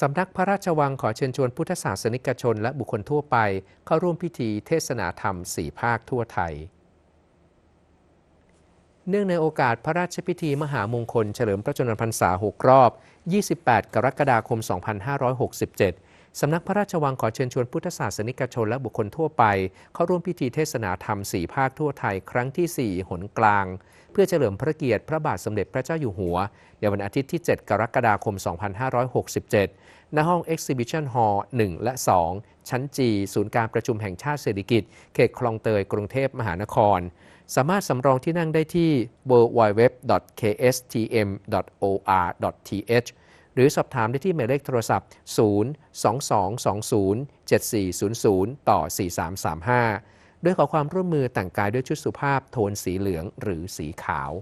สำนักพระราชวังขอเชิญชวนพุทธศาสนิกชนและบุคคลทั่วไป เข้าร่วมพิธีเทศนาธรรมสี่ภาคทั่วไทย เนื่องในโอกาสพระราชพิธีมหามงคลเฉลิมพระชนมพรรษา 6 รอบ 28 กรกฎาคม 2567 สำนักพระราชวังขอเชิญชวนพุทธศาสนิกชนและบุคคลทั่วไป เข้าร่วมพิธีเทศนาธรรมสี่ภาคทั่วไทย ครั้งที่ 4 หนกลาง เพื่อเฉลิมพระเกียรติพระบาทสมเด็จพระเจ้าอยู่หัว ในวันอาทิตย์ที่ 7 กรกฎาคม 2567 ณ ห้อง Exhibition Hall 1 และ 2 ชั้นจีศูนย์การประชุมแห่งชาติเศรษฐกิจ เขตคลองเตย กรุงเทพมหานคร สามารถสำรองที่นั่งได้ที่ www.kstm.or.th หรือสอบถามได้ที่หมายเลขโทรศัพท์ 0 2220 7400 ต่อ 4335 ด้วยขอความร่วมมือแต่งกายด้วยชุดสุภาพโทนสีเหลืองหรือสีขาว